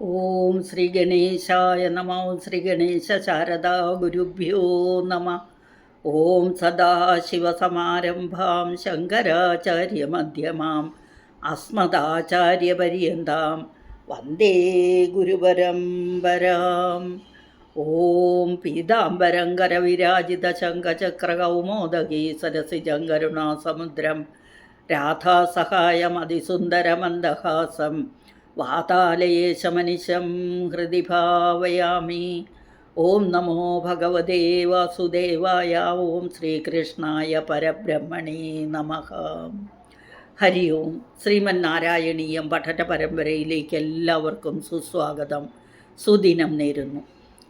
ഓം ശ്രീ ഗണേശായ നമ. ഓം ശ്രീ ഗണേശ ശാരദാ ഗുരുഭ്യോ നമ. ഓം സദാശിവസമാരംഭാം ശങ്കരാചാര്യമധ്യമാം അസ്മദാചാര്യപര്യന്താം വന്ദേ ഗുരുപരംപരാം ഓം പീതാംബരം കരവിരാജിത ശങ്കചക്രകൗമോദകീ സരസിജങ്കരുണാസമുദ്രം രാധാസഹായമതിസുന്ദരമന്ദഹാസം വാതാലയേശമനിശം ഹൃദി ഭാവയാമി. ഓം നമോ ഭഗവതേ വാസുദേവായ ഓം ശ്രീകൃഷ്ണായ പരബ്രഹ്മണേ നമ. ഹരി ഓം. ശ്രീമന്നാരായണീയം പഠന പരമ്പരയിലേക്ക് എല്ലാവർക്കും സുസ്വാഗതം. സുദിനം നേരുന്നു.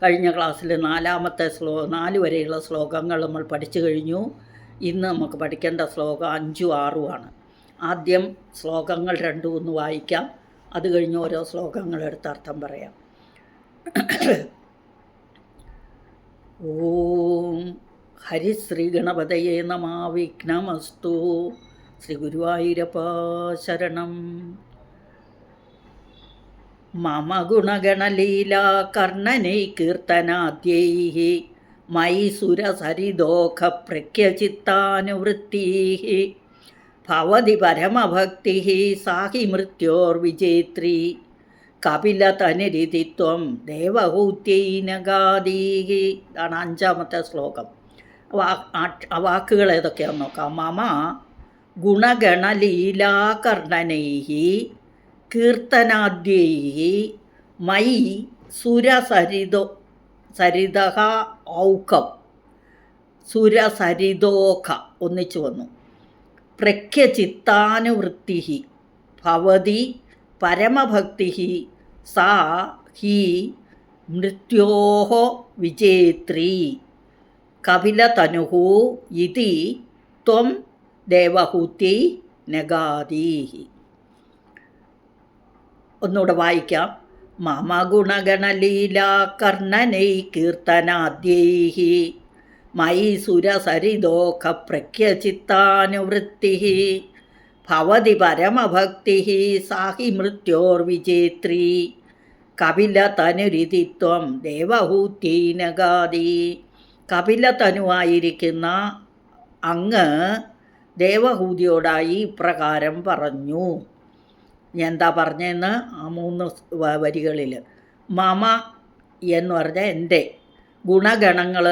കഴിഞ്ഞ ക്ലാസ്സിൽ നാലാമത്തെ ശ്ലോ നാല് വരെയുള്ള ശ്ലോകങ്ങൾ നമ്മൾ പഠിച്ചു കഴിഞ്ഞു. ഇന്ന് നമുക്ക് പഠിക്കേണ്ട ശ്ലോകം അഞ്ചും ആറുമാണ് ആദ്യം ശ്ലോകങ്ങൾ രണ്ടും ഒന്ന് വായിക്കാം. അത് കഴിഞ്ഞ് ഓരോ ശ്ലോകങ്ങളെടുത്ത് അർത്ഥം പറയാം. ഓം ഹരിശ്രീ ഗണപതയെ നമാ വിഘ്നമസ്തു. ശ്രീ ഗുരുവായൂരപ്പ ശരണം. മമ ഗുണഗണലീലാ കർണനൈ കീർത്തനാദ്യൈ മൈസുരസരിദോഖ പ്രഖ്യചിത്താനുവൃത്തീः ഭവതി പരമഭക്തി സാഹി മൃത്യോർവിജേത്രി. കപിലതനിരിതിത്വം ദേവഹൂത്യൈനഗാദീഹി ഇതാണ് അഞ്ചാമത്തെ ശ്ലോകം. ആ വാക്കുകൾ ഏതൊക്കെയാണെന്ന് നോക്കാം. മമ ഗുണഗണലീലാകർണനൈ. കീർത്തനാദ്യൈ മൈ സുരസരിതോ സരിതഹ ഔക്കം സുരസരിതോഖ ഒന്നിച്ചു വന്നു. പ്രഖ്യചിത്താനുവൃത്തി ഭവതി പരമഭക്തി സാ ഹി മൃത്യോ വിജേത്രീ കപിലതനു ഇതി ത്വം ദേവഹൂത്തി നഗാദീ ഒന്നുകൂടെ വായിക്കാം. മമ ഗുണഗണലീലാകർണനൈ കീർത്തനാദ്യൈः മയി സുരസരിതോഖ പ്രഖ്യചിത്താനുവൃത്തി. ഭവതി പരമഭക്തി സാഹി മൃത്യോർവിജേത്രി കപിലതനുരിതിത്വം കപില കപിലതനുവായിരിക്കുന്ന അങ്ങ് ദേവഹൂതിയോടായി ഇപ്രകാരം പറഞ്ഞു. ഞാൻ എന്താ പറഞ്ഞതെന്ന് ആ മൂന്ന് വരികളിൽ മമ എന്ന് പറഞ്ഞാൽ എന്റെ ഗുണഗണങ്ങൾ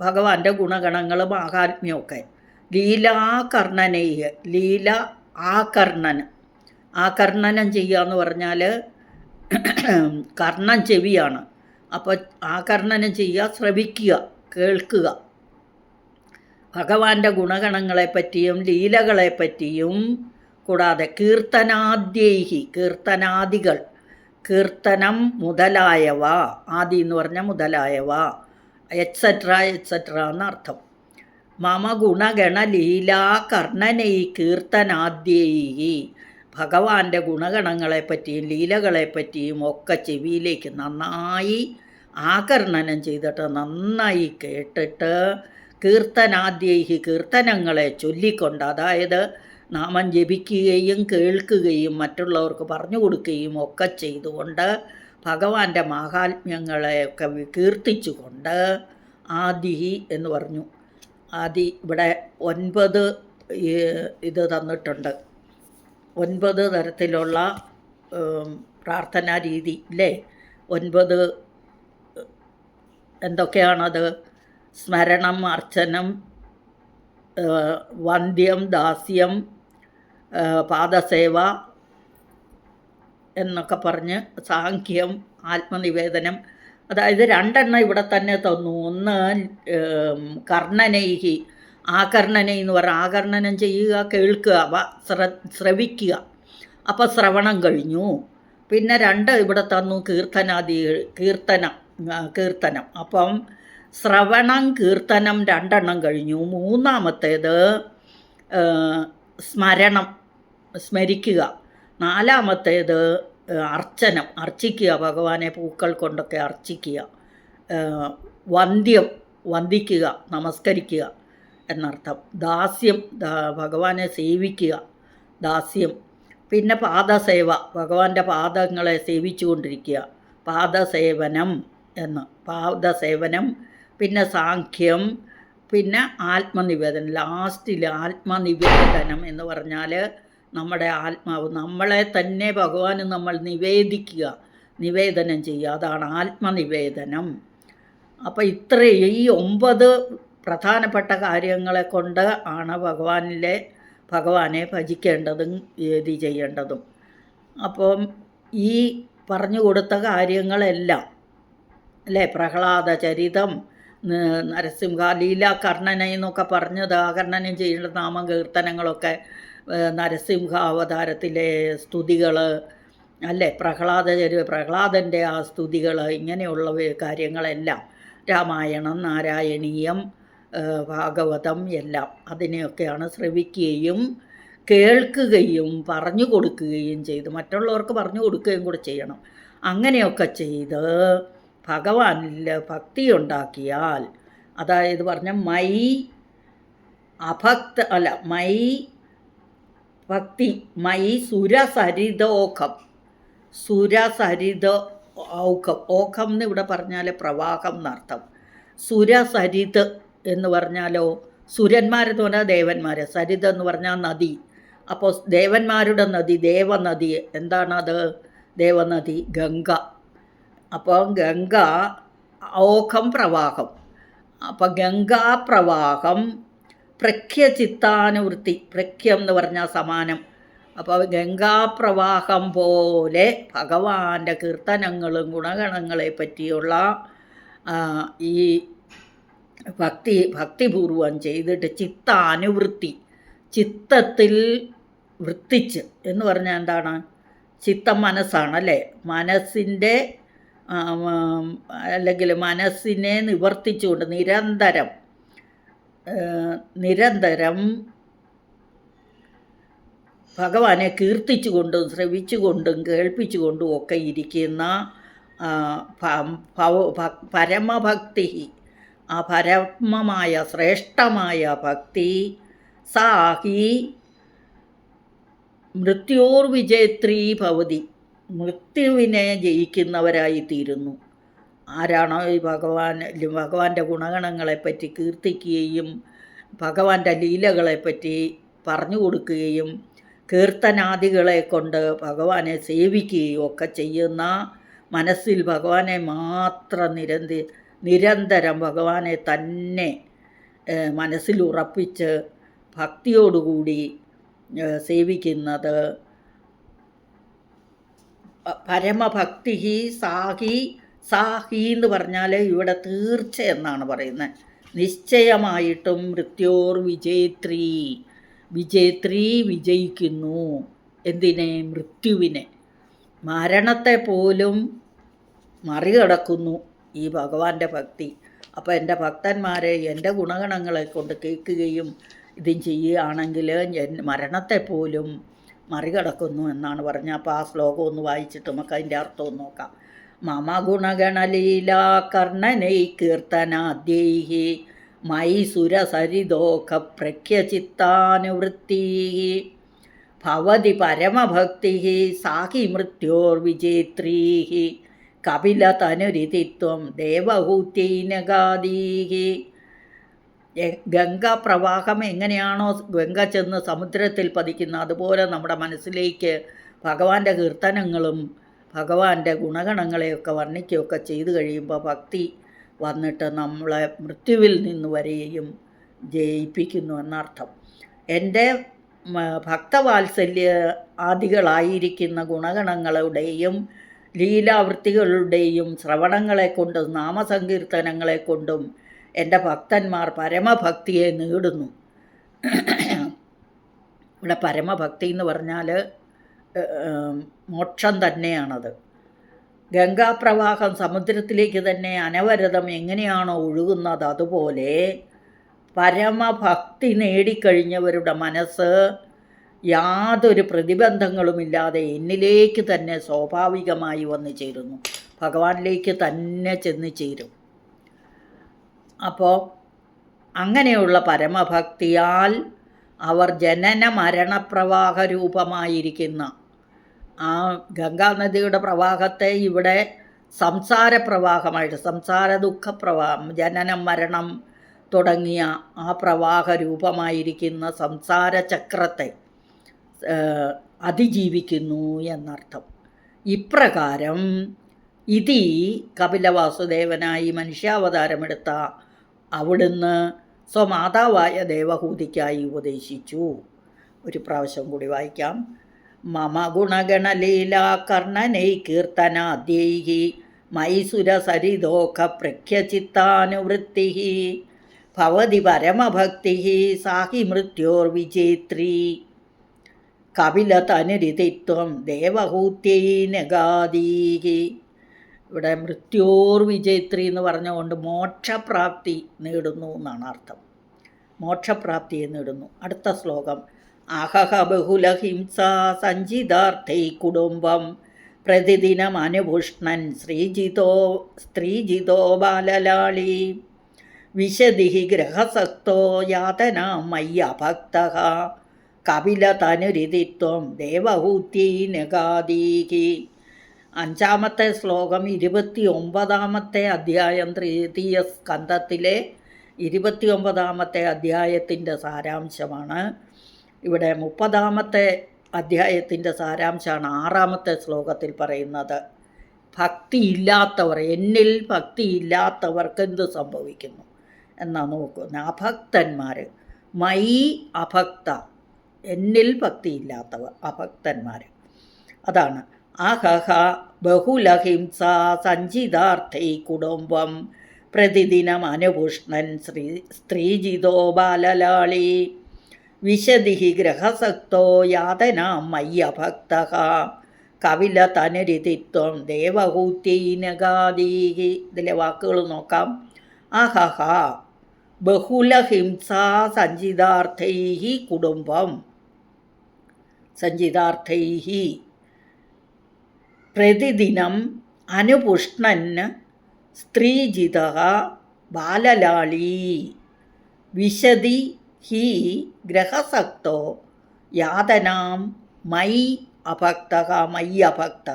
ഭഗവാന്റെ ഗുണഗണങ്ങളും ആകാത്മ്യമൊക്കെ ലീലാകർണനയ്യ ലീല ആകർണന ആകർണനം ചെയ്യുക എന്ന് പറഞ്ഞാൽ കർണം ചെവിയാണ്. അപ്പോൾ ആകർണനം ചെയ്യുക ശ്രവിക്കുക കേൾക്കുക. ഭഗവാന്റെ ഗുണഗണങ്ങളെപ്പറ്റിയും ലീലകളെപ്പറ്റിയും കൂടാതെ കീർത്തനാദ്യൈഹി കീർത്തനാദികൾ കീർത്തനം മുതലായവ ആദി എന്ന് പറഞ്ഞാൽ മുതലായവ. എക്സെട്ര എക്സെട്ര എന്നർത്ഥം. മമ ഗുണഗണ ലീലാ കർണനൈ കീർത്തനാദ്യേ. ഭഗവാന്റെ ഗുണഗണങ്ങളെപ്പറ്റിയും ലീലകളെപ്പറ്റിയും ഒക്കെ ചെവിയിലേക്ക് നന്നായി ആകർണനം ചെയ്തിട്ട് നന്നായി കേട്ടിട്ട് കീർത്തനാദ്യൈഹി കീർത്തനങ്ങളെ ചൊല്ലിക്കൊണ്ട് അതായത് നാമം ജപിക്കുകയും കേൾക്കുകയും മറ്റുള്ളവർക്ക് പറഞ്ഞു കൊടുക്കുകയും ഒക്കെ ചെയ്തുകൊണ്ട് ഭഗവാന്റെ മാഹാത്മ്യങ്ങളെയൊക്കെ കീർത്തിച്ചുകൊണ്ട് ആദി എന്ന് പറഞ്ഞു. ആദി ഇവിടെ ഒൻപത് ഇത് തന്നിട്ടുണ്ട്. ഒൻപത് തരത്തിലുള്ള പ്രാർത്ഥനാ രീതി അല്ലേ ഒൻപത് എന്തൊക്കെയാണത്? സ്മരണം അർച്ചനം വന്ധ്യം ദാസ്യം പാദസേവ എന്നൊക്കെ പറഞ്ഞ് സാഖ്യം ആത്മനിവേദനം അതായത് രണ്ടെണ്ണം ഇവിടെ തന്നെ തന്നു. ഒന്ന് കർണനൈഹി. ആകർണനൈ എന്ന് പറഞ്ഞാൽ ആകർണനം ചെയ്യുക കേൾക്കുക ശ്ര ശ്രവിക്കുക. അപ്പോൾ ശ്രവണം കഴിഞ്ഞു. പിന്നെ രണ്ട് ഇവിടെ തന്നു കീർത്തനാദി കീർത്തന കീർത്തനം. അപ്പം ശ്രവണം കീർത്തനം രണ്ടെണ്ണം കഴിഞ്ഞു. മൂന്നാമത്തേത് സ്മരണം സ്മരിക്കുക. നാലാമത്തേത് അർച്ചനം. അർച്ചിക്കുക ഭഗവാനെ പൂക്കൾ കൊണ്ടൊക്കെ അർച്ചിക്കുക. വന്ധ്യം വന്ദിക്കുക നമസ്കരിക്കുക എന്നർത്ഥം. ദാസ്യം ഭഗവാനെ സേവിക്കുക ദാസ്യം. പിന്നെ പാദസേവ ഭഗവാന്റെ പാദങ്ങളെ സേവിച്ചുകൊണ്ടിരിക്കുക. പാദസേവനം എന്ന്. പാദസേവനം പിന്നെ സാഖ്യം പിന്നെ ആത്മനിവേദനം. ലാസ്റ്റിൽ ആത്മനിവേദനം എന്ന് പറഞ്ഞാൽ നമ്മുടെ ആത്മാവ് നമ്മളെ തന്നെ ഭഗവാന് നമ്മൾ നിവേദിക്കുക നിവേദനം ചെയ്യുക. അതാണ് ആത്മനിവേദനം. അപ്പോൾ ഇത്ര ഈ ഒമ്പത് പ്രധാനപ്പെട്ട കാര്യങ്ങളെ കൊണ്ട് ആണ് ഭഗവാനിലെ ഭഗവാനെ ഭജിക്കേണ്ടതും ഇത് ചെയ്യേണ്ടതും. അപ്പം ഈ പറഞ്ഞു കൊടുത്ത കാര്യങ്ങളെല്ലാം അല്ലേ? പ്രഹ്ലാദ ചരിതം നരസിംഹ ലീല കർണനെ എന്നൊക്കെ പറഞ്ഞത് ആ ചെയ്യേണ്ട നാമ കീർത്തനങ്ങളൊക്കെ ഏഹ്, നരസിംഹ അവതാരത്തിലെ സ്തുതികൾ അല്ലേ? പ്രഹ്ലാദ പ്രഹ്ലാദന്റെ ആ സ്തുതികൾ ഇങ്ങനെയുള്ള കാര്യങ്ങളെല്ലാം. രാമായണം നാരായണീയം ഭാഗവതം എല്ലാം അതിനെയൊക്കെയാണ് ശ്രവിക്കുകയും കേൾക്കുകയും പറഞ്ഞു കൊടുക്കുകയും ചെയ്ത്. മറ്റുള്ളവർക്ക് പറഞ്ഞു കൊടുക്കുകയും കൂടെ ചെയ്യണം. അങ്ങനെയൊക്കെ ചെയ്ത് ഭഗവാനിൽ ഭക്തി ഉണ്ടാക്കിയാൽ അതായത് പറഞ്ഞ മൈ അഭക്ത അല്ല മൈ ഭക്തി മൈ സുരസരിതോഖം സുരസരിത ഔഖം ഓഖം. എന്ന് ഇവിടെ പറഞ്ഞാൽ പ്രവാഹം എന്നർത്ഥം. സുരസരിത് എന്ന് പറഞ്ഞാലോ സുരന്മാരെന്ന് പറഞ്ഞാൽ ദേവന്മാർ സരിത എന്ന് പറഞ്ഞാൽ നദി. അപ്പോൾ ദേവന്മാരുടെ നദി ദേവനദി എന്താണത്? ദേവനദി ഗംഗ. അപ്പോൾ ഗംഗ ഓഖം പ്രവാഹം. അപ്പോൾ ഗംഗാപ്രവാഹം പ്രഖ്യചിത്താനുവൃത്തി പ്രഖ്യം എന്ന് പറഞ്ഞാൽ സമാനം. അപ്പോൾ ഗംഗാപ്രവാഹം പോലെ ഭഗവാന്റെ കീർത്തനങ്ങളും ഗുണഗണങ്ങളെ പറ്റിയുള്ള ഈ ഭക്തി ഭക്തിപൂർവം ചെയ്തിട്ട് ചിത്താനുവൃത്തി ചിത്തത്തിൽ വൃത്തിച്ച് എന്ന് പറഞ്ഞാൽ എന്താണ്? ചിത്തം മനസ്സാണ് അല്ലേ മനസ്സിന്റെ അല്ലെങ്കിൽ മനസ്സിനെ നിവർത്തിച്ചുകൊണ്ട് നിരന്തരം നിരന്തരം ഭഗവാനെ കീർത്തിച്ചുകൊണ്ടും ശ്രവിച്ചുകൊണ്ടും കേൾപ്പിച്ചുകൊണ്ടും ഒക്കെ ഇരിക്കുന്ന പരമഭക്തി ആ പരമമായ ശ്രേഷ്ഠമായ ഭക്തി സാഹി മൃത്യോർ വിജയത്രീ ഭവതി മൃത്യുവിനെ ജയിക്കുന്നവരായി തീരുന്നു ആരാണോ ഈ ഭഗവാൻ ഭഗവാന്റെ ഗുണഗണങ്ങളെപ്പറ്റി കീർത്തിക്കുകയും ഭഗവാന്റെ ലീലകളെപ്പറ്റി പറഞ്ഞു കൊടുക്കുകയും കീർത്തനാദികളെ കൊണ്ട് ഭഗവാനെ സേവിക്കുകയും ഒക്കെ ചെയ്യുന്ന മനസ്സിൽ ഭഗവാനെ മാത്രം നിരന്തി നിരന്തരം ഭഗവാനെ തന്നെ മനസ്സിൽ ഉറപ്പിച്ച് ഭക്തിയോടുകൂടി സേവിക്കുന്നത്. പരമഭക്തി സാഹി സാഹി എന്ന് പറഞ്ഞാൽ ഇവിടെ തീർച്ച എന്നാണ് പറയുന്നത്. നിശ്ചയമായിട്ടും മൃത്യോർ വിജയത്രി. വിജയത്രി വിജയിക്കുന്നു. എന്തിനെ? മൃത്യുവിനെ. മരണത്തെ പോലും മറികടക്കുന്നു ഈ ഭഗവാന്റെ ഭക്തി. അപ്പോൾ എന്റെ ഭക്തന്മാരെ എന്റെ ഗുണഗണങ്ങളെ കൊണ്ട് കേൾക്കുകയും ഇതും ചെയ്യുകയാണെങ്കിൽ മരണത്തെ പോലും മറികടക്കുന്നു എന്നാണ് പറഞ്ഞത്. അപ്പോൾ ആ ശ്ലോകം ഒന്ന് വായിച്ചിട്ട് നമുക്ക് അതിന്റെ അർത്ഥം നോക്കാം. മമ ഗുണഗണലീലാ കർണനൈ കീർത്തനാദ്യൈ മൈ സുരസരിതോഖ പ്രഖ്യചിത്താനുവൃത്തി ഭവതി പരമഭക്തി സാഹി മൃത്യോർവിജേത്രീ കപിലതനുരിതിത്വം ദേവഹൂത്യൈനഗാദീ ഗംഗാപ്രവാഹം എങ്ങനെയാണോ ഗംഗ ചെന്ന് സമുദ്രത്തിൽ പതിക്കുന്ന അതുപോലെ നമ്മുടെ മനസ്സിലേക്ക് ഭഗവാന്റെ കീർത്തനങ്ങളും ഭഗവാന്റെ ഗുണഗണങ്ങളെയൊക്കെ വർണിക്കുകയൊക്കെ ചെയ്തു കഴിയുമ്പോൾ ഭക്തി വന്നിട്ട് നമ്മളെ മൃത്യുവിൽ നിന്ന് വരെയും ജയിപ്പിക്കുന്നു എന്നർത്ഥം. എന്റെ ഭക്തവാത്സല്യ ആദികളായിരിക്കുന്ന ഗുണഗണങ്ങളുടെയും ലീലാവൃത്തികളുടെയും ശ്രവണങ്ങളെ കൊണ്ടും നാമസങ്കീർത്തനങ്ങളെ കൊണ്ടും എന്റെ ഭക്തന്മാർ പരമഭക്തിയെ നേടുന്നു. ഇവിടെ പരമഭക്തി എന്ന് പറഞ്ഞാൽ മോക്ഷം തന്നെയാണത്. ഗംഗാപ്രവാഹം സമുദ്രത്തിലേക്ക് തന്നെ അനവരതം എങ്ങനെയാണോ ഒഴുകുന്നത് അതുപോലെ പരമഭക്തി നേടിക്കഴിഞ്ഞവരുടെ മനസ്സ് യാതൊരു പ്രതിബന്ധങ്ങളുമില്ലാതെ എന്നിലേക്ക് തന്നെ സ്വാഭാവികമായി വന്നു ചേരുന്നു. ഭഗവാനിലേക്ക് തന്നെ ചെന്ന് ചേരും. അപ്പോൾ അങ്ങനെയുള്ള പരമഭക്തിയാൽ അവർ ജനന മരണപ്രവാഹ രൂപമായിരിക്കുന്ന ആ ഗംഗാനദിയുടെ പ്രവാഹത്തെ ഇവിടെ സംസാര പ്രവാഹമായിട്ട് സംസാര ദുഃഖ പ്രവാഹം ജനനം മരണം തുടങ്ങിയ ആ പ്രവാഹ രൂപമായിരിക്കുന്ന സംസാര ചക്രത്തെ അതിജീവിക്കുന്നു എന്നർത്ഥം. ഇപ്രകാരം ഇതി കപിലവാസുദേവനായി മനുഷ്യാവതാരമെടുത്ത അവിടുന്ന് സ്വമാതാവായ ദേവഹൂതിക്കായി ഉപദേശിച്ചു. ഒരു പ്രാവശ്യം കൂടി വായിക്കാം. മമ ഗുണഗണലീലാ കർണനൈ കീർത്തനാദ്യൈ മൈസുരസരിദോഖ പ്രഖ്യചിത്താനുവൃത്തി ഭവതി പരമഭക്തി സാഹി മൃത്യോർവിജേത്രീ കപിലതനുരിതിത്വം ദേവഹൂത്യൈ നഗാദീഹി. ഇവിടെ മൃത്യോർ വിജയത്രി എന്ന് പറഞ്ഞുകൊണ്ട് മോക്ഷപ്രാപ്തി നേടുന്നു എന്നാണ് അർത്ഥം. മോക്ഷപ്രാപ്തിയെ നേടുന്നു. അടുത്ത ശ്ലോകം. അഹഹ ബഹുലഹിംസാ സഞ്ചിതാർത്ഥൈ കുടുംബം. പ്രതിദിനം അനുപുഷ്ണൻ ശ്രീജിതോ സ്ത്രീജിതോ ബാലലാളി. വിശതി ഗ്രഹസക്തോ യാതനാ മയ്യഭക്ത കപിലതനുരിതിത്വം ദേവഹൂത്യൈ നഗാദീഹി അഞ്ചാമത്തെ ശ്ലോകം ഇരുപത്തി ഒമ്പതാമത്തെ അധ്യായം തൃതീയ സ്കന്ധത്തിലെ ഇരുപത്തി ഒമ്പതാമത്തെ അധ്യായത്തിന്റെ സാരാംശമാണ്. ഇവിടെ മുപ്പതാമത്തെ അധ്യായത്തിന്റെ സാരാംശമാണ് ആറാമത്തെ ശ്ലോകത്തിൽ പറയുന്നത്. ഭക്തിയില്ലാത്തവർ എന്നിൽ ഭക്തിയില്ലാത്തവർക്ക് എന്ത് സംഭവിക്കുന്നു? എന്നാ നോക്കുന്നത് അഭക്തന്മാർ മൈ അഭക്ത എന്നിൽ ഭക്തിയില്ലാത്തവർ അഭക്തന്മാർ. അതാണ്. അഹഹ ബഹുലഹിംസ സഞ്ചിതാർത്ഥൈ കുടുംബം പ്രതിദിനം അനുപുഷ്ണൻ ശ്രീ സ്ത്രീജിതോ ബാലലാളി. വിശതി ഗ്രഹസക്തോ യാതനാം മയ്യഭക്ത. കവിലതനുരിതിത്വം ദേവഹൂത്യൈനഗാദീഹി ഇതിലെ വാക്കുകൾ നോക്കാം. അഹഹ ബഹുലഹിംസാ സഞ്ചിതാർത്ഥൈ കുടുംബം. സഞ്ചിതാർത്ഥൈ പ്രതിദിനം അനുപുഷ്ണന് സ്ത്രീജിത ബാലലാളീ. വിശതി ഹി ഗ്രഹസക്തോ യാതനാം മൈ അഭക്ത മൈ അഭക്ത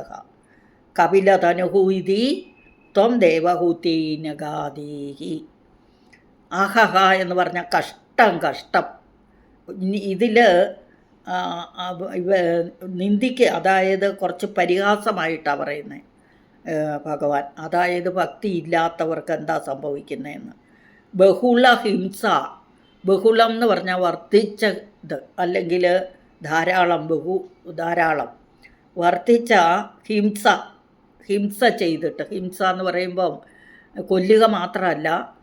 കപിലതനുഹു ഇതി ത്വം ദേവഹൂതീനഗാദീഹി അഹഹ എന്ന് പറഞ്ഞ കഷ്ടം കഷ്ടം. ഇതിൽ നിന്ദിക്ക് അതായത് കുറച്ച് പരിഹാസമായിട്ടാണ് പറയുന്നത് ഭഗവാൻ. അതായത് ഭക്തി ഇല്ലാത്തവർക്ക് എന്താ സംഭവിക്കുന്നതെന്ന് ബഹുള ഹിംസ ബഹുളം എന്ന് പറഞ്ഞാൽ വർദ്ധിച്ചത്. അല്ലെങ്കിൽ ധാരാളം ബഹു ധാരാളം. വർദ്ധിച്ച ഹിംസ ഹിംസ ചെയ്തിട്ട്. ഹിംസ എന്ന് പറയുമ്പം കൊല്ലുക മാത്രമല്ല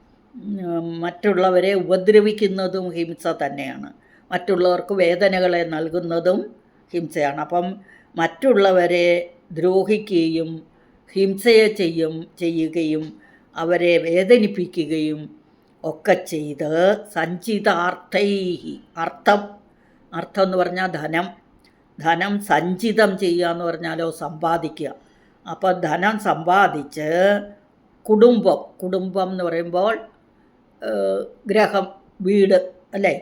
മറ്റുള്ളവരെ ഉപദ്രവിക്കുന്നതും ഹിംസ തന്നെയാണ്. മറ്റുള്ളവർക്ക് വേദനകളെ നൽകുന്നതും ഹിംസയാണ്. അപ്പം മറ്റുള്ളവരെ ദ്രോഹിക്കുകയും ഹിംസയെ ചെയ്യും ചെയ്യുകയും അവരെ വേദനിപ്പിക്കുകയും ഒക്കെ ചെയ്ത് സഞ്ചിതാർത്ഥൈ അർത്ഥം അർത്ഥം എന്ന് പറഞ്ഞാൽ ധനം. ധനം സഞ്ചിതം ചെയ്യുക എന്ന് പറഞ്ഞാലോ സമ്പാദിക്കുക. അപ്പോൾ ധനം സമ്പാദിച്ച് കുടുംബം കുടുംബം എന്ന് പറയുമ്പോൾ ഗ്രഹം വീട് അല്ലേ?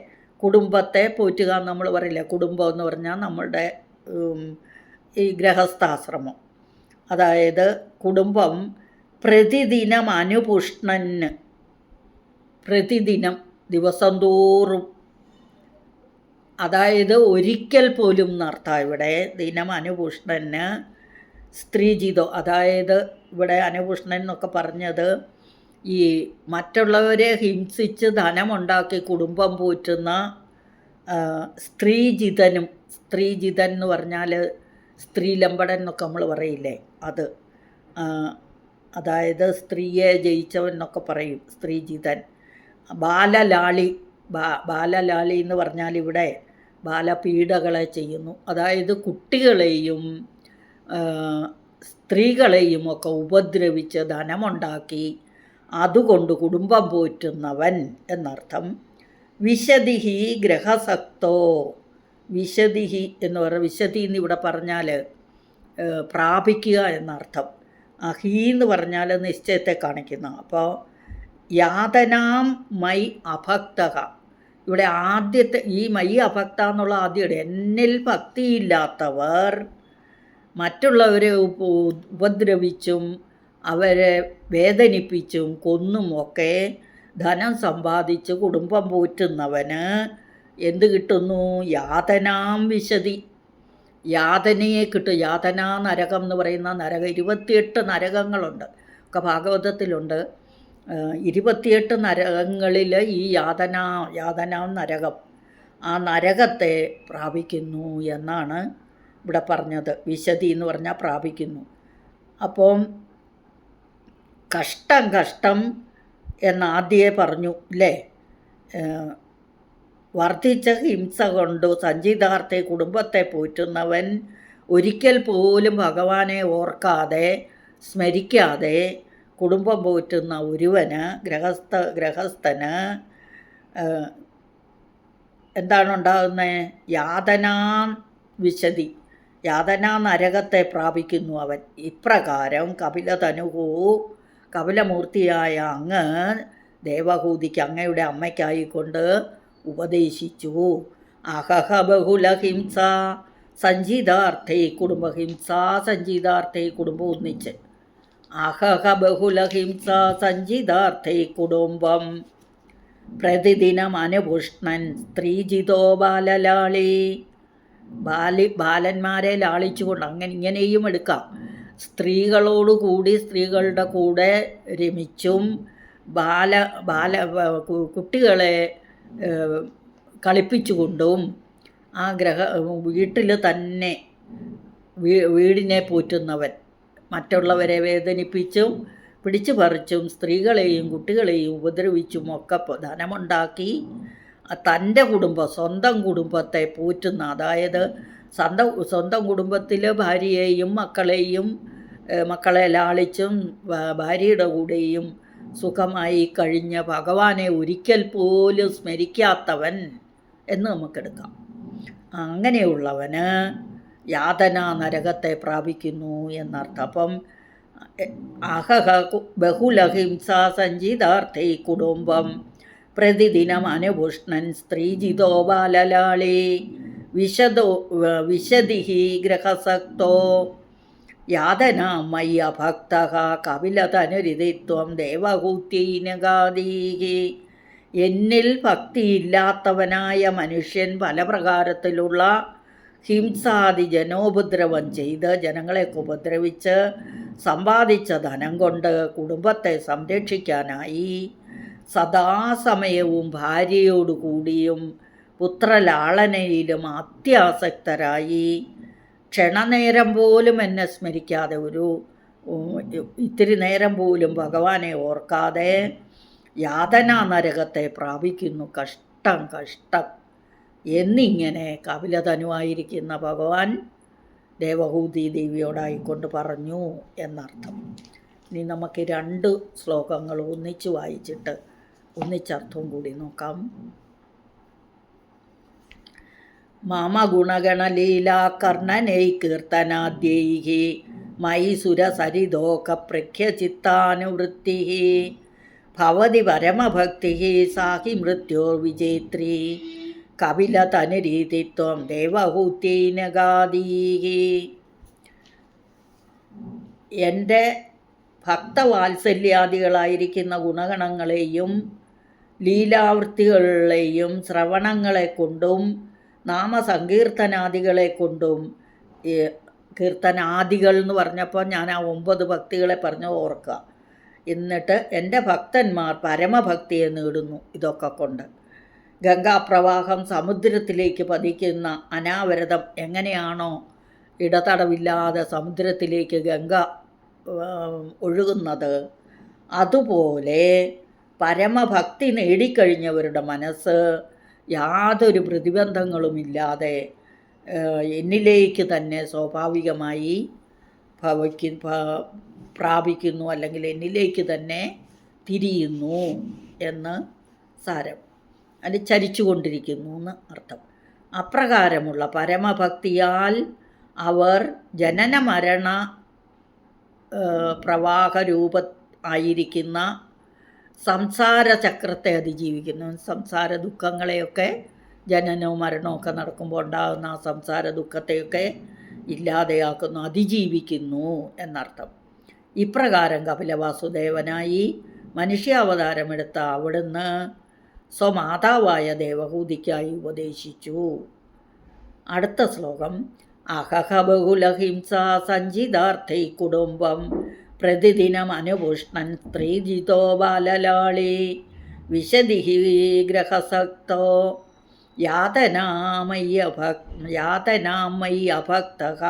കുടുംബത്തെ പോറ്റുക നമ്മൾ പറയില്ല? കുടുംബം എന്ന് പറഞ്ഞാൽ നമ്മളുടെ ഈ ഗ്രഹസ്ഥാശ്രമം അതായത് കുടുംബം പ്രതിദിനം അനുപുഷ്ണന് പ്രതിദിനം ദിവസം തോറും അതായത് ഒരിക്കൽ പോലും നടത്താം. ഇവിടെ ദിനം അനുപുഷ്ണന് സ്ത്രീജിതോ അതായത് ഇവിടെ അനുപുഷ്ണൻ എന്നൊക്കെ പറഞ്ഞത് ഈ മറ്റുള്ളവരെ ഹിംസിച്ച് ധനമുണ്ടാക്കി കുടുംബം പോറ്റുന്ന സ്ത്രീജിതനും സ്ത്രീജിതൻ എന്ന് പറഞ്ഞാൽ സ്ത്രീലമ്പടൻ എന്നൊക്കെ നമ്മൾ പറയില്ലേ? അത് അതായത് സ്ത്രീയെ ജയിച്ചവൻ എന്നൊക്കെ പറയും സ്ത്രീജിതൻ ബാലലാളി ബാ ബാലലാളി എന്ന് പറഞ്ഞാൽ ഇവിടെ ബാലപീഡകളെ ചെയ്യുന്നു. അതായത് കുട്ടികളെയും സ്ത്രീകളെയും ഒക്കെ ഉപദ്രവിച്ച് ധനമുണ്ടാക്കി അതുകൊണ്ട് കുടുംബം പോറ്റുന്നവൻ എന്നർത്ഥം. വിശദിഹി ഗ്രഹസക്തോ വിശദിഹി എന്ന് പറഞ്ഞ വിശദി എന്ന് ഇവിടെ പറഞ്ഞാൽ പ്രാപിക്കുക എന്നർത്ഥം. അഹി എന്ന് പറഞ്ഞാൽ നിശ്ചയത്തെ കാണിക്കുന്ന. അപ്പോൾ യാതനാം മൈ അഭക്തക ഇവിടെ ആദ്യത്തെ ഈ മൈ അഭക്ത എന്നുള്ള ആദ്യം എന്നിൽ ഭക്തിയില്ലാത്തവർ മറ്റുള്ളവരെ ഉപദ്രവിച്ചും അവരെ വേദനിപ്പിച്ചും കൊന്നും ഒക്കെ ധനം സമ്പാദിച്ച് കുടുംബം പോറ്റുന്നവന് എന്ത് കിട്ടുന്നു? യാതനാം വിശതി. യാതനയെ കിട്ടും. യാതനാ നരകം എന്ന് പറയുന്ന നരകം. ഇരുപത്തിയെട്ട് നരകങ്ങളുണ്ട്. ഒക്കെ ഭാഗവതത്തിലുണ്ട്. ഇരുപത്തിയെട്ട് നരകങ്ങളിൽ ഈ യാതന യാതന നരകം ആ നരകത്തെ പ്രാപിക്കുന്നു എന്നാണ് ഇവിടെ പറഞ്ഞത്. വിശതി എന്ന് പറഞ്ഞാൽ പ്രാപിക്കുന്നു. അപ്പം കഷ്ടം കഷ്ടം എന്നാദ്യേ പറഞ്ഞു അല്ലേ വർദ്ധിച്ച ഹിംസ കൊണ്ട് സഞ്ചിതാർത്ഥെ കുടുംബത്തെ പോറ്റുന്നവൻ ഒരിക്കൽ പോലും ഭഗവാനെ ഓർക്കാതെ സ്മരിക്കാതെ കുടുംബം പോറ്റുന്ന ഒരുവന് ഗ്രഹസ്ഥ ഗ്രഹസ്ഥന് എന്താണുണ്ടാകുന്നത് യാതനാ വിശതി യാതനാ നരകത്തെ പ്രാപിക്കുന്നു അവൻ. ഇപ്രകാരം കപിലതനുഹു കപിലമൂർത്തിയായ അങ്ങ് ദേവഹൂതിക്ക് അങ്ങയുടെ അമ്മയ്ക്കായിക്കൊണ്ട് ഉപദേശിച്ചു. അഹഹ ബഹുലഹിംസ സഞ്ചിതാർത്ഥേ കുടുംബഹിംസ സഞ്ചിതാർത്ഥേ കുടുംബം ഒന്നിച്ച് അഹഹ ബഹുലഹിംസ സഞ്ജിതാർത്ഥൈ കുടുംബം. പ്രതിദിനം അനുപുഷ്ണൻ സ്ത്രീജിതോ ബാലലാളി. ബാലി ബാലന്മാരെ ലാളിച്ചുകൊണ്ട് അങ്ങനെ ഇങ്ങനെയും എടുക്കാം. സ്ത്രീകളോടുകൂടി സ്ത്രീകളുടെ കൂടെ രമിച്ചും ബാല ബാല കുട്ടികളെ കളിപ്പിച്ചുകൊണ്ടും ആ ഗ്രഹ വീട്ടിൽ തന്നെ വീടിനെ പോറ്റുന്നവൻ. മറ്റുള്ളവരെ വേദനിപ്പിച്ചും പിടിച്ചു പറിച്ചും സ്ത്രീകളെയും കുട്ടികളെയും ഉപദ്രവിച്ചും ഒക്കെ ധനമുണ്ടാക്കി. തന്റെ കുടുംബം സ്വന്തം കുടുംബത്തെ പോറ്റുന്ന അതായത് സ്വന്തം സ്വന്തം കുടുംബത്തിൽ ഭാര്യയെയും മക്കളെയും മക്കളെ ലാളിച്ചും ഭാര്യയുടെ കൂടെയും സുഖമായി കഴിഞ്ഞ ഭഗവാനെ ഒരിക്കൽ പോലും സ്മരിക്കാത്തവൻ എന്ന് നമുക്കെടുക്കാം. അങ്ങനെയുള്ളവന് യാതന നരകത്തെ പ്രാപിക്കുന്നു എന്നർത്ഥം. അപ്പം അഹഹ ബഹുലഹിംസ സഞ്ചിതാർത്ഥൈ കുടുംബം. പ്രതിദിനം അനുപുഷ്ണൻ സ്ത്രീജിതോ ബാലലാളി. വിശദോ വിശദിഹി ഗ്രഹസക്തോ യാതന മയ്യ ഭക്ത കപിലതനുരിതിത്വം ദേവഹൂത്തീനഗാദീഹി എന്നിൽ ഭക്തിയില്ലാത്തവനായ മനുഷ്യൻ പല പ്രകാരത്തിലുള്ള ഹിംസാദി ജനോപദ്രവം ചെയ്ത് ജനങ്ങളെയൊക്കെ ഉപദ്രവിച്ച് സമ്പാദിച്ച ധനം കൊണ്ട് കുടുംബത്തെ സംരക്ഷിക്കാനായി സദാസമയവും ഭാര്യയോടുകൂടിയും പുത്രലാളനയിലും അത്യാസക്തരായി. ക്ഷണനേരം പോലും എന്നെ സ്മരിക്കാതെ ഒരു ഇത്തിരി നേരം പോലും ഭഗവാനെ ഓർക്കാതെ യാതനാ നരകത്തെ പ്രാപിക്കുന്നു. കഷ്ടം കഷ്ടം. എന്നിങ്ങനെ കപിലതനുവായിരിക്കുന്ന ഭഗവാൻ ദേവഹൂതി ദേവിയോടായിക്കൊണ്ട് പറഞ്ഞു എന്നർത്ഥം. ഇനി നമുക്ക് രണ്ട് ശ്ലോകങ്ങൾ ഒന്നിച്ച് വായിച്ചിട്ട് ഒന്നിച്ചർത്ഥവും കൂടി നോക്കാം. മമ ഗുണഗണലീലാ കീർത്തനാദ്യൈ കീർത്തനാദ്യൈः മൈസുരസരിതോക പ്രഖ്യചിത്താനുവൃത്തി ഭവതി പരമഭക്തി സാഹി മൃത്യോർവിജേത്രി കപിലതനുരീതിത്വം ദേവഹൂത്യൈനഗാദീഹി എന്റെ ഭക്തവാത്സല്യാദികളായിരിക്കുന്ന ഗുണഗണങ്ങളെയും ലീലാവൃത്തികളെയും ശ്രവണങ്ങളെ കൊണ്ടും നാമസങ്കീർത്തനാദികളെ കൊണ്ടും കീർത്തനാദികൾ എന്ന് പറഞ്ഞപ്പോൾ ഞാൻ ആ ഒമ്പത് ഭക്തികളെ പറഞ്ഞ് ഓർക്കുക. എന്നിട്ട് എന്റെ ഭക്തന്മാർ പരമഭക്തിയെ നേടുന്നു ഇതൊക്കെ കൊണ്ട്. ഗംഗാപ്രവാഹം സമുദ്രത്തിലേക്ക് പതിക്കുന്ന അനാവരതം എങ്ങനെയാണോ? ഇടതടവില്ലാതെ സമുദ്രത്തിലേക്ക് ഗംഗ ഒഴുകുന്നത്. അതുപോലെ പരമഭക്തി നേടിക്കഴിഞ്ഞവരുടെ മനസ്സ് യാതൊരു പ്രതിബന്ധങ്ങളുമില്ലാതെ എന്നിലേക്ക് തന്നെ സ്വാഭാവികമായി ഭവിക്കു പ്രാപിക്കുന്നു അല്ലെങ്കിൽ എന്നിലേക്ക് തന്നെ തിരിയുന്നു എന്ന് സാരം. അത് ചരിച്ചുകൊണ്ടിരിക്കുന്നു എന്ന് അർത്ഥം. അപ്രകാരമുള്ള പരമഭക്തിയാൽ അവർ ജനന മരണ പ്രവാഹ രൂപ ആയിരിക്കുന്ന സംസാര ചക്രത്തെ അതിജീവിക്കുന്നു. സംസാര ദുഃഖങ്ങളെയൊക്കെ ജനനവും മരണവും ഒക്കെ നടക്കുമ്പോൾ ഉണ്ടാകുന്ന ആ സംസാര ദുഃഖത്തെയൊക്കെ ഇല്ലാതെയാക്കുന്നു അതിജീവിക്കുന്നു എന്നർത്ഥം. ഇപ്രകാരം കപില വാസുദേവനായി മനുഷ്യാവതാരമെടുത്ത അവിടുന്ന് സ്വമാതാവായ ദേവഹൂതിക്കായി ഉപദേശിച്ചു. അടുത്ത ശ്ലോകം അഹഹ ബഹുലഹിംസ സഞ്ചിതാർത്ഥൈ കുടുംബം പ്രതിദിനം അനുപുഷ്ണൻ സ്ത്രീജിതോ ബാലലാളി വിശദിഹി ഗ്രഹസക്തോ യാതനാമയ്യഭക് യാതനാമയ്യഭക്തഃ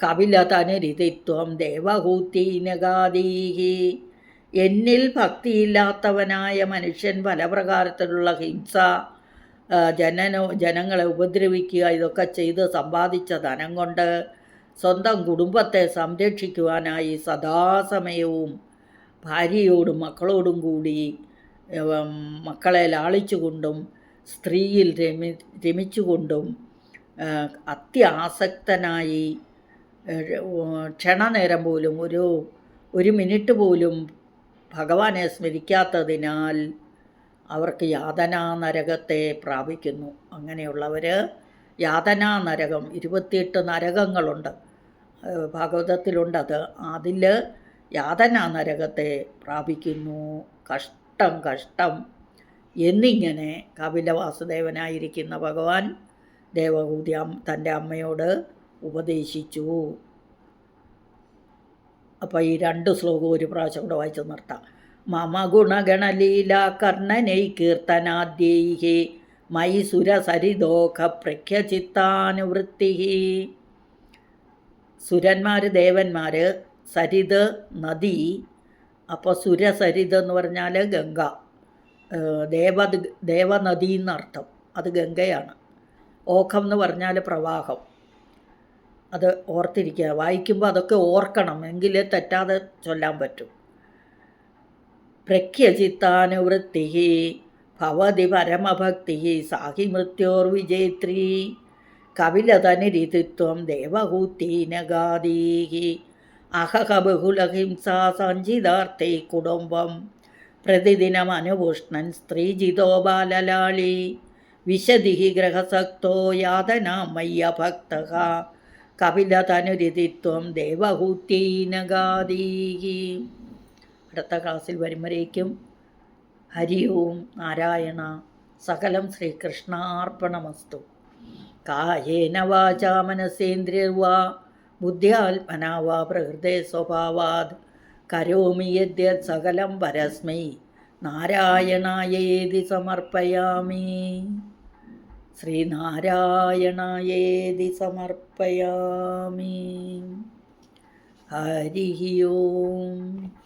കപിലതനുരിതിത്വം ദേവഹൂത്തീനഗാദീഹി എന്നിൽ ഭക്തിയില്ലാത്തവനായ മനുഷ്യൻ പല പ്രകാരത്തിലുള്ള ഹിംസ ജനനോ ജനങ്ങളെ ഉപദ്രവിക്കുക ഇതൊക്കെ ചെയ്ത് സമ്പാദിച്ച ധനം കൊണ്ട് സ്വന്തം കുടുംബത്തെ സംരക്ഷിക്കുവാനായി സദാസമയവും ഭാര്യയോടും മക്കളോടും കൂടി മക്കളെ ലാളിച്ചുകൊണ്ടും സ്ത്രീയിൽ രമി രമിച്ചുകൊണ്ടും അത്യാസക്തനായി ക്ഷണനേരം പോലും ഒരു ഒരു മിനിറ്റ് പോലും ഭഗവാനെ സ്മരിക്കാത്തതിനാൽ അവർക്ക് യാതനാ നരകത്തെ പ്രാപിക്കുന്നു. അങ്ങനെയുള്ളവർ യാതനാ നരകം ഇരുപത്തിയെട്ട് നരകങ്ങളുണ്ട്. ഭാഗവതത്തിലുണ്ടത്. അതിൽ യാതനാ നരകത്തെ പ്രാപിക്കുന്നു. കഷ്ടം കഷ്ടം. എന്നിങ്ങനെ കപില വാസുദേവനായിരിക്കുന്ന ഭഗവാൻ ദേവഹൂതി തന്റെ അമ്മയോട് ഉപദേശിച്ചു. അപ്പോൾ ഈ രണ്ട് ശ്ലോകവും ഒരു പ്രാവശ്യം കൂടെ വായിച്ചു നിർത്താം. മമ ഗുണഗണലീല കർണനൈ കീർത്തനാദ്യൈ മൈസുരസരിദോഖ പ്രഖ്യചിത്താനുവൃത്തി സുരന്മാർ ദേവന്മാർ സരിത് നദി അപ്പോൾ സുരസരിത് എന്ന് പറഞ്ഞാൽ ഗംഗ. ദേവ ദേവനദി എന്നർത്ഥം. അത് ഗംഗയാണ്. ഓഖം എന്ന് പറഞ്ഞാൽ പ്രവാഹം. അത് ഓർത്തിരിക്കുക. വായിക്കുമ്പോൾ അതൊക്കെ ഓർക്കണം. എങ്കിലേ തെറ്റാതെ ചൊല്ലാൻ പറ്റും. പ്രഖ്യചിത്താനുവൃത്തി ഭവതി പരമഭക്തി സാഹി മൃത്യോർവിജേത്രി കപിലതനുരിതിത്വം ദേവഹൂത്തീനഗാദീഹി അഹഹ ബഹുലഹിംസാ സഞ്ചിതാർത്ഥൈ കുടുംബം പ്രതിദിനം അനുപുഷ്ണൻ സ്ത്രീജിതോ ബാലലാളി വിശദിഹി ഗ്രഹസക്തോ യാതനാമയ്യ ഭക്ത കപിലതനുരിതിത്വം ദേവഹൂത്തീനഗാദീഹി. അടുത്ത ക്ലാസ്സിൽ വരുമ്പോഴേക്കും ഹരി ഓം നാരായണ സകലം ശ്രീകൃഷ്ണാർപ്പണമസ്തു. കായേന വാചാ മനസേന്ദ്രിയർവാ ബുദ്ധ്യാത്മനാ വാ പ്രകൃതേ സ്വഭാവാത്. കരോമി യദ്യത് സകലം പരസ്മൈ നാരായണായേതി സമർപ്പയാമി. ശ്രീനാരായണായേതി സമർപ്പയാമി. ഹരി ഓം